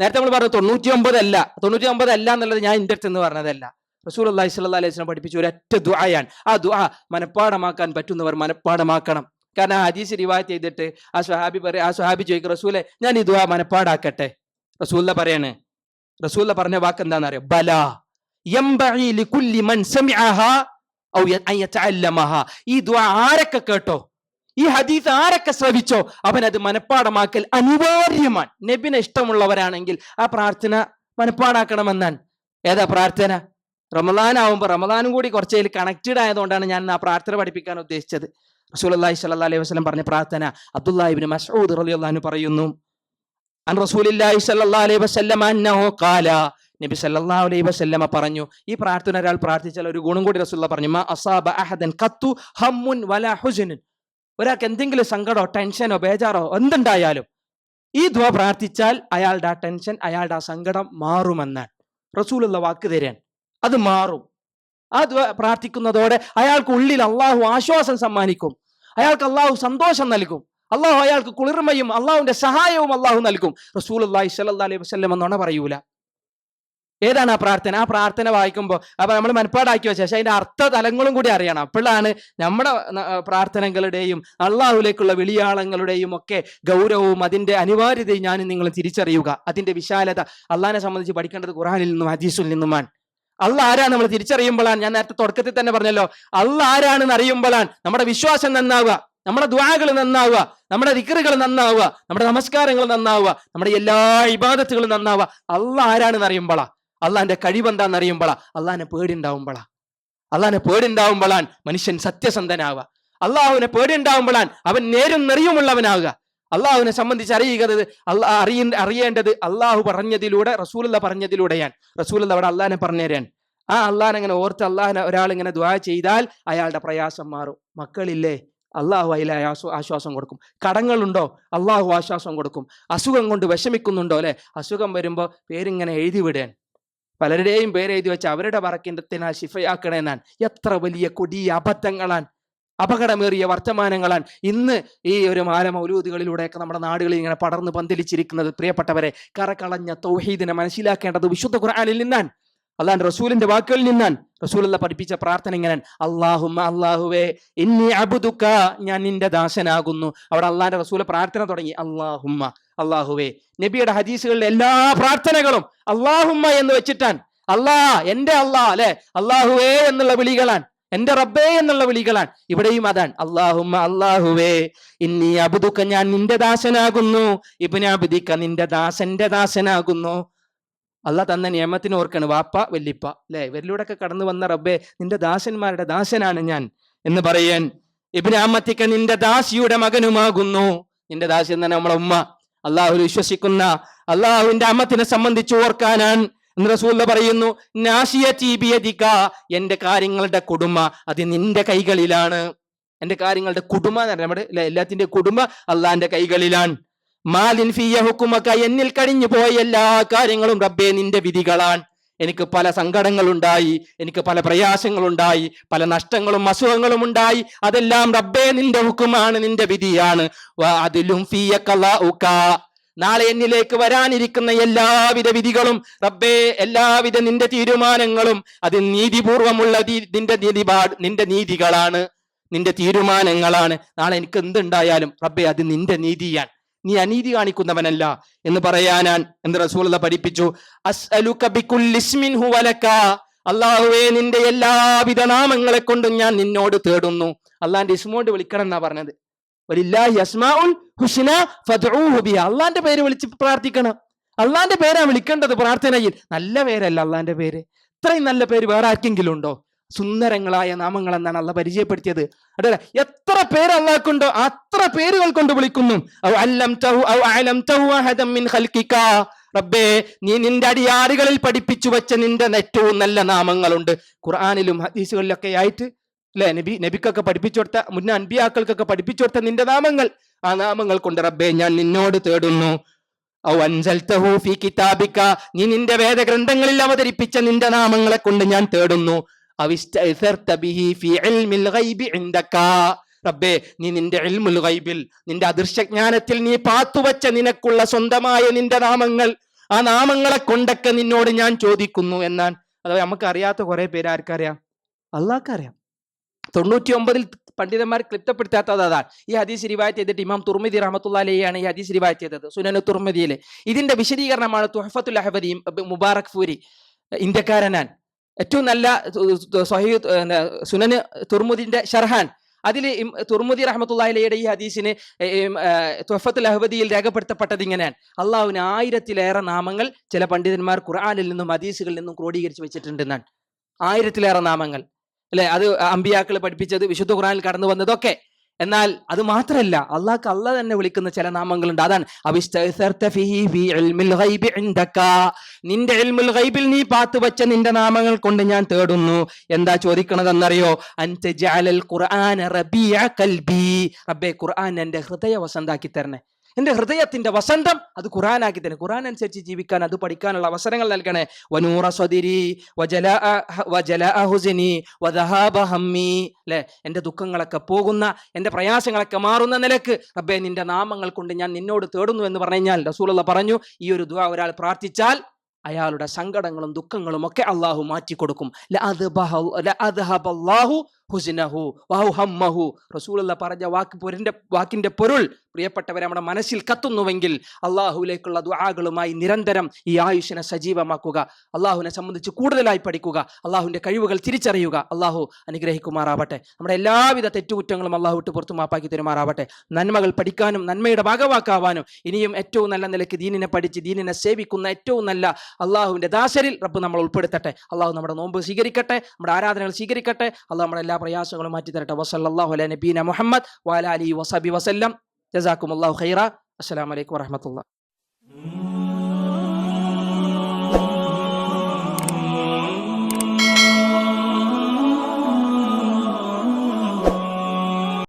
നേരത്തെ നമ്മൾ പറഞ്ഞു തൊണ്ണൂറ്റി അല്ല. തൊണ്ണൂറ്റി ഒമ്പത് അല്ല എന്നുള്ളത് ഞാൻ ഇന്റെ അടുത്ത് എന്ന് പറഞ്ഞതല്ല. റസൂൽ അള്ളാഹി സ്വല്ലാ അലൈഹി സ്വലം പഠിപ്പിച്ച ഒരൊറ്റ ദുആയാണ്. ആ ദുആ മനഃപ്പാടമാക്കാൻ പറ്റുന്നവർ മനഃപ്പാടമാക്കണം. കാരണം ആ ഹദീസ് റിവായത്ത് ചെയ്തിട്ട് ആ സുഹാബി പറയും ആ സുഹാബി ചോദിക്കും റസൂലെ ഞാൻ ഈ ദുആ മനഃപ്പാടാക്കട്ടെ? റസൂല പറയാണ് റസൂല്ല പറഞ്ഞ വാക്ക് എന്താണെന്നറിയോ ബല. യംബഇ ലികുല്ലി മൻ സമിഅഹാ ഔ യ- അൻ ഈ ആരൊക്കെ കേട്ടോ? ഈ ഹദീസ് ആരൊക്കെ ശ്രവിച്ചോ? അവൻ അത് മനഃപ്പാടമാക്കൽ അനിവാര്യമാണ്. നബിനെ ഇഷ്ടമുള്ളവരാണെങ്കിൽ ആ പ്രാർത്ഥന മനഃപ്പാടാക്കണമെന്നാണ്. ഏതാ പ്രാർത്ഥന? റമദാൻ ആവുമ്പോൾ റമദാനും കൂടി കുറച്ചതിൽ കണക്റ്റഡ് ആയതുകൊണ്ടാണ് ഞാൻ ആ പ്രാർത്ഥന പഠിപ്പിക്കാൻ ഉദ്ദേശിച്ചത്. റസൂൽ അള്ളാഹി സ്വല്ലാ അലൈഹി വസ്ലം പറഞ്ഞ പ്രാർത്ഥന. അബ്ദുല്ലാഹിബിൻ മസൂദ് റളിയല്ലാഹു പറയുന്നു അൻ റസൂലില്ലാഹി സ്വല്ലല്ലാഹു അലൈഹി വസല്ലമ അന്നഹു ഖാല. നബി സല്ലല്ലാഹു അലൈഹി വസല്ലമ പറഞ്ഞു ഈ പ്രാർത്ഥന ഒരാൾ പ്രാർത്ഥിച്ചാൽ ഒരു ഗുണം കൂടി റസൂലുള്ള പറഞ്ഞു മാ അസാബ അഹദൻ ഖത്തു ഹമ്മുൻ വലാ ഹുസ്നുൻ ഒരാൾക്ക് എന്തെങ്കിലും സങ്കടമോ ടെൻഷനോ ബേജാറോ എന്തുണ്ടായാലും ഈ ദ്വ പ്രാർത്ഥിച്ചാൽ അയാളുടെ ആ ടെൻഷൻ അയാളുടെ ആ സങ്കടം മാറുമെന്നാണ് റസൂലുള്ള വാക്ക് തരാൻ. അത് മാറും. ആ ദ്വ പ്രാർത്ഥിക്കുന്നതോടെ അയാൾക്ക് ഉള്ളിൽ അള്ളാഹു ആശ്വാസം സമ്മാനിക്കും. അയാൾക്ക് അള്ളാഹു സന്തോഷം നൽകും. അള്ളാഹു അയാൾക്ക് കുളിർമയും അള്ളാഹുവിന്റെ സഹായവും അള്ളാഹു നൽകും. റസൂൽ അള്ളാഹി സല്ലാ അലൈഹി വസ്ലം എന്നോണ പറയൂല. ഏതാണ് ആ പ്രാർത്ഥന? ആ പ്രാർത്ഥന വായിക്കുമ്പോൾ അപ്പൊ നമ്മൾ മനപ്പാടാക്കി വെച്ച പക്ഷെ അതിന്റെ അർത്ഥ തലങ്ങളും കൂടി അറിയണം. അപ്പോഴാണ് നമ്മുടെ പ്രാർത്ഥനകളുടെയും അള്ളാഹുലേക്കുള്ള വിളിയാളങ്ങളുടെയും ഒക്കെ ഗൗരവവും അതിന്റെ അനിവാര്യതയും ഞാനും നിങ്ങൾ തിരിച്ചറിയുക. അതിന്റെ വിശാലത അള്ളാഹിനെ സംബന്ധിച്ച് പഠിക്കേണ്ടത് ഖുറാനിൽ നിന്നും ഹദീസിൽ നിന്നുമാണ്. അള്ള ആരാണ് നമ്മൾ തിരിച്ചറിയുമ്പോഴാണ്? ഞാൻ നേരത്തെ തുടക്കത്തിൽ തന്നെ പറഞ്ഞല്ലോ. അള്ള ആരാണെന്ന് അറിയുമ്പോഴാണ് നമ്മുടെ വിശ്വാസം നന്നാവുക. നമ്മുടെ ദ്വാകൾ നന്നാവുക നമ്മുടെ ദിക്കറുകൾ നന്നാവുക നമ്മുടെ നമസ്കാരങ്ങൾ നന്നാവുക നമ്മുടെ എല്ലാ ഇബാദത്തുകളും നന്നാവുക. അല്ല ആരാണെന്ന് അറിയുമ്പോളാ അള്ളാന്റെ കഴിവെന്താന്ന് അറിയുമ്പോളാ അള്ളാഹിനെ പേടിണ്ടാവുമ്പോളാ അള്ളാഹിനെ പേടിണ്ടാവുമ്പോളാൻ മനുഷ്യൻ സത്യസന്ധനാവുക. അള്ളാഹുവിനെ പേടിണ്ടാവുമ്പോഴാണ് അവൻ നേരും നെറിയുമുള്ളവനാവുക. അള്ളാഹുവിനെ സംബന്ധിച്ച് അറിയുക അള്ളാ അറിയ അറിയേണ്ടത് അള്ളാഹു പറഞ്ഞതിലൂടെ റസൂലുള്ള പറഞ്ഞതിലൂടെയാണ്. റസൂലുള്ള അവിടെ അള്ളാഹിനെ പറഞ്ഞുതരാൻ ആ അള്ളാഹിനെ ഇങ്ങനെ ഓർത്ത് അള്ളാഹിനെ ഒരാൾ ഇങ്ങനെ ദ്വാ ചെയ്താൽ അയാളുടെ പ്രയാസം മാറും. മക്കളില്ലേ അള്ളാഹു അതിലെ ആശ്വാ- ആശ്വാസം കൊടുക്കും. കടങ്ങളുണ്ടോ? അള്ളാഹു ആശ്വാസം കൊടുക്കും. അസുഖം കൊണ്ട് വിഷമിക്കുന്നുണ്ടോ അല്ലെ? അസുഖം വരുമ്പോൾ പേരിങ്ങനെ എഴുതി വിടാൻ. പലരുടെയും പേര് എഴുതി വെച്ച് അവരുടെ വറക്കിന്റെത്തിനാൽ ശിഫയാക്കണേന്നാൻ. എത്ര വലിയ കൊടിയ അബദ്ധങ്ങളാൻ. അപകടമേറിയ വർത്തമാനങ്ങളാൻ. ഇന്ന് ഈ ഒരു മാല മൗലൂദുകളിലൂടെയൊക്കെ നമ്മുടെ നാടുകളിൽ ഇങ്ങനെ പടർന്ന് പന്തലിച്ചിരിക്കുന്നത് പ്രിയപ്പെട്ടവരെ കറകളഞ്ഞ തൗഹീദിനെ മനസ്സിലാക്കേണ്ടത് വിശുദ്ധ ഖുർആാനിൽ നിന്നാൻ അള്ളാന്റെ റസൂലിന്റെ വാക്കുകളിൽ നിന്നാൻ റസൂൽ അല്ല പഠിപ്പിച്ച പ്രാർത്ഥന ഇങ്ങനെ അള്ളാഹുമ അള്ളാഹുവേ ഇന്നി അബുദുക്ക ഞാൻ നിന്റെ ദാസനാകുന്നു. അവിടെ അള്ളാന്റെ റസൂല പ്രാർത്ഥന തുടങ്ങി. അള്ളാഹുമ്മ അള്ളാഹുവേ നബിയുടെ ഹദീസുകളിലെ എല്ലാ പ്രാർത്ഥനകളും അള്ളാഹുമ്മ എന്ന് വെച്ചിട്ടാൻ അല്ലാ എന്റെ അള്ളാ അല്ലെ? അള്ളാഹുവേ എന്നുള്ള വിളികളാണ്. എന്റെ റബ്ബേ എന്നുള്ള വിളികളാണ്. ഇവിടെയും അതാണ്. അള്ളാഹുമ്മ അള്ളാഹുവേ ഇന്നി അബുദുക്ക ഞാൻ നിന്റെ ദാസനാകുന്നു. ഇബിനാബുദിക്ക നിന്റെ ദാസന്റെ ദാസനാകുന്നു. അല്ല തന്ന നിയമത്തിന് ഓർക്കാണ് വാപ്പ വല്ലിപ്പ അല്ലെ? ഇവരിലൂടെ ഒക്കെ കടന്നു വന്ന റബ്ബെ നിന്റെ ദാസന്മാരുടെ ദാസനാണ് ഞാൻ എന്ന് പറയാൻ ഇബിന് അമ്മത്തിക്ക നിന്റെ ദാസിയുടെ മകനുമാകുന്നു. നിന്റെ ദാസി എന്ന് നമ്മളെ ഉമ്മ. അള്ളാഹു വിശ്വസിക്കുന്ന അള്ളാഹുവിന്റെ അമ്മത്തിനെ സംബന്ധിച്ച് ഓർക്കാനാണ് റസൂല്ല പറയുന്നു എന്റെ കാര്യങ്ങളുടെ കുടുംബ അത് നിന്റെ കൈകളിലാണ്. എന്റെ കാര്യങ്ങളുടെ കുടുംബ നമ്മുടെ ല്ലേ, എല്ലാത്തിന്റെ കുടുംബ അള്ളാന്റെ കൈകളിലാണ്. മാലിൻ ഫിയ ഹുക്കുമക്ക എന്നിൽ കഴിഞ്ഞു പോയ എല്ലാ കാര്യങ്ങളും റബ്ബേ നിന്റെ വിധികളാണ്. എനിക്ക് പല സങ്കടങ്ങളുണ്ടായി എനിക്ക് പല പ്രയാസങ്ങളുണ്ടായി പല നഷ്ടങ്ങളും അസുഖങ്ങളും ഉണ്ടായി. അതെല്ലാം റബ്ബേ നിന്റെ ഹുക്കുമാണ് നിന്റെ വിധിയാണ്. അതിലും നാളെ എന്നിലേക്ക് വരാനിരിക്കുന്ന എല്ലാവിധ വിധികളും റബ്ബേ എല്ലാവിധ നിന്റെ തീരുമാനങ്ങളും അത് നീതിപൂർവമുള്ള നിന്റെ നീതിപാട് നിന്റെ നീതികളാണ് നിന്റെ തീരുമാനങ്ങളാണ്. നാളെ എനിക്ക് എന്തുണ്ടായാലും റബ്ബേ അത് നിന്റെ നീതിയാണ്. നീ അനീതി കാണിക്കുന്നവനല്ല എന്ന് പറയാനാൻ എന്ന് റസൂലുള്ള പഠിപ്പിച്ചു. അള്ളാഹുവേ നിന്റെ എല്ലാവിധ നാമങ്ങളെ കൊണ്ടും ഞാൻ നിന്നോട് തേടുന്നു. അള്ളാന്റെ ഇസ്മോണ്ട് വിളിക്കണം എന്നാ പറഞ്ഞത്. അള്ളാന്റെ പേര് വിളിച്ച് പ്രാർത്ഥിക്കണം. അള്ളാന്റെ പേരാ വിളിക്കേണ്ടത് പ്രാർത്ഥനയിൽ. നല്ല പേരല്ല അള്ളാന്റെ പേര്. ഇത്രയും നല്ല പേര് വേറെ ആർക്കെങ്കിലും ഉണ്ടോ? സുന്ദരങ്ങളായ നാമങ്ങൾ എന്നാണ് അള്ള പരിചയപ്പെടുത്തിയത്. അതല്ല? എത്ര പേര് അള്ളാഹ്ക്കുണ്ടോ അത്ര പേരുകൾ കൊണ്ട് വിളിക്കുന്നു. റബ്ബേ നീ നിന്റെ അടിയാറുകളിൽ പഠിപ്പിച്ചു വെച്ച നിന്റെ ഏറ്റവും നല്ല നാമങ്ങളുണ്ട്. ഖുർആാനിലും ഹദീസുകളിലൊക്കെ ആയിട്ട് അല്ലെ? നബി നബിക്കൊക്കെ പഠിപ്പിച്ചു കൊടുത്ത മുന്നേ അൻബിയാക്കൾക്കൊക്കെ പഠിപ്പിച്ചു കൊടുത്ത നിന്റെ നാമങ്ങൾ. ആ നാമങ്ങൾ കൊണ്ട് റബ്ബേ ഞാൻ നിന്നോട് തേടുന്നു. ഔ അൻസൽതഹു ഫീ കിതാബിക. നീ നിന്റെ വേദഗ്രന്ഥങ്ങളിൽ അവതരിപ്പിച്ച നിന്റെ നാമങ്ങളെ കൊണ്ട് ഞാൻ തേടുന്നു. റബ്ബേ നീ നിന്റെ ഇൽമുൽ ഗൈബിൽ നിന്റെ അദൃശ്യജ്ഞാനത്തിൽ നീ പാത്തുവച്ച നിനക്കുള്ള സ്വന്തമായ നിന്റെ നാമങ്ങൾ ആ നാമങ്ങളെ കൊണ്ടൊക്കെ നിന്നോട് ഞാൻ ചോദിക്കുന്നു എന്നാൽ അഥവാ നമുക്ക് അറിയാത്ത കുറെ പേര് ആർക്കറിയാം? അള്ളാഹ്ക്കറിയാം. തൊണ്ണൂറ്റി ഒമ്പതിൽ പണ്ഡിതന്മാർ ക്ലിപ്തപ്പെടുത്താത്തത് അതാണ്. ഈ ഹദീസ് റിവായത്ത് ചെയ്തിട്ട് ഇമാം തുർമിദി റഹമത്തുള്ളയാണ് ഈ ഹദീസ് റിവായത്ത് ചെയ്തത്. സുനനു തുർമിദിയിലെ. ഇതിന്റെ വിശദീകരണമാണ് തുഹഫത്തുൽ അഹബദി മുബാറക് ഫൂരി ഇന്ത്യക്കാരനാൻ ഏറ്റവും നല്ല സഹീ സുനന് തുർമുദിന്റെ ഷർഹാൻ. അതിൽ തുർമുദി റഹമത്തുല്ലാഹിലയുടെ ഈ ഹദീസിന് തുഫത്തുൽ അഹബദിയിൽ രേഖപ്പെടുത്തപ്പെട്ടത് ഇങ്ങനെയാണ്. അള്ളാഹുവിന് ആയിരത്തിലേറെ നാമങ്ങൾ ചില പണ്ഡിതന്മാർ ഖുർആാനിൽ നിന്നും ഹദീസുകളിൽ നിന്നും ക്രോഡീകരിച്ച് വെച്ചിട്ടുണ്ടെന്നാണ്. ആയിരത്തിലേറെ നാമങ്ങൾ. അല്ലെ? അത് അമ്പിയാക്കൾ പഠിപ്പിച്ചത് വിശുദ്ധ ഖുർആനിൽ കടന്നു വന്നതൊക്കെ എന്നാൽ അത് മാത്രമല്ല അള്ളാഹ് തന്നെ വിളിക്കുന്ന ചില നാമങ്ങളുണ്ട്. അതാണ്. നിന്റെ ഗൈബിൽ നീ പാത്തു വെച്ച നിന്റെ നാമങ്ങൾ കൊണ്ട് ഞാൻ തേടുന്നു. എന്താ ചോദിക്കണതെന്നറിയോ? അൻത ജഅലൽ ഖുർആന റബീഅ കൽബി. ഖുർആൻ എന്റെ ഹൃദയ വസന്താക്കി തരണേ എന്റെ ഹൃദയത്തിന്റെ വസന്തം അത് ഖുറാനാക്കി തന്നെ. ഖുറാൻ അനുസരിച്ച് ജീവിക്കാൻ അത് പഠിക്കാനുള്ള അവസരങ്ങൾ നൽകണേ. വനൂറ സ്വതിരി വജല വജല ഹുസ്നി ഹമ്മി എന്റെ ദുഃഖങ്ങളൊക്കെ പോകുന്ന എന്റെ പ്രയാസങ്ങളൊക്കെ മാറുന്ന നിലയ്ക്ക് റബ്ബേ നിന്റെ നാമങ്ങൾ കൊണ്ട് ഞാൻ നിന്നോട് തേടുന്നു എന്ന് പറഞ്ഞു കഴിഞ്ഞാൽ റസൂലുള്ള പറഞ്ഞു ഈ ഒരു ദുആ ഒരാൾ പ്രാർത്ഥിച്ചാൽ അയാളുടെ സങ്കടങ്ങളും ദുഃഖങ്ങളും ഒക്കെ അള്ളാഹു മാറ്റിക്കൊടുക്കും. ഹുസ്നഹു വഹു ഹമ്മഹു റസൂലുള്ള പറഞ്ഞ വാക്ക് പൊരിന്റെ വാക്കിന്റെ പൊരുൾ പ്രിയപ്പെട്ടവരെ നമ്മുടെ മനസ്സിൽ കത്തുന്നുവെങ്കിൽ അള്ളാഹുവിലേക്കുള്ള ദുആകളുമായി നിരന്തരം ഈ ആയുഷിനെ സജീവമാക്കുക. അള്ളാഹുവിനെ സംബന്ധിച്ച് കൂടുതലായി പഠിക്കുക. അള്ളാഹുവിന്റെ കഴിവുകൾ തിരിച്ചറിയുക. അള്ളാഹു അനുഗ്രഹിക്കുമാറാവട്ടെ. നമ്മുടെ എല്ലാവിധ തെറ്റുകുറ്റങ്ങളും അള്ളാഹു വിട്ട് പുറത്തു മാപ്പാക്കി തരുമാറാവട്ടെ. നന്മകൾ പഠിക്കാനും നന്മയുടെ ഭാഗവാക്കാവാനും ഇനിയും ഏറ്റവും നല്ല നിലയ്ക്ക് ദീനിനെ പഠിച്ച് ദീനിനെ സേവിക്കുന്ന ഏറ്റവും നല്ല അള്ളാഹുവിന്റെ ദാസരിൽ റബ്ബ് നമ്മൾ ഉൾപ്പെടുത്തട്ടെ. അള്ളാഹു നമ്മുടെ നോമ്പ് സ്വീകരിക്കട്ടെ നമ്മുടെ ആരാധനകൾ സ്വീകരിക്കട്ടെ. അള്ളാഹു നമ്മുടെ എല്ലാ പ്രയാസങ്ങളും മാറ്റി തരട്ടെ വസല്ലാഹു അല നബീന മുഹമ്മദ് വാല അലി വസബി വസല്ലം. ജസാക്കും അള്ളാഹു ഖൈറ അസ്സലാമലൈക്കും വറഹമത്തുള്ള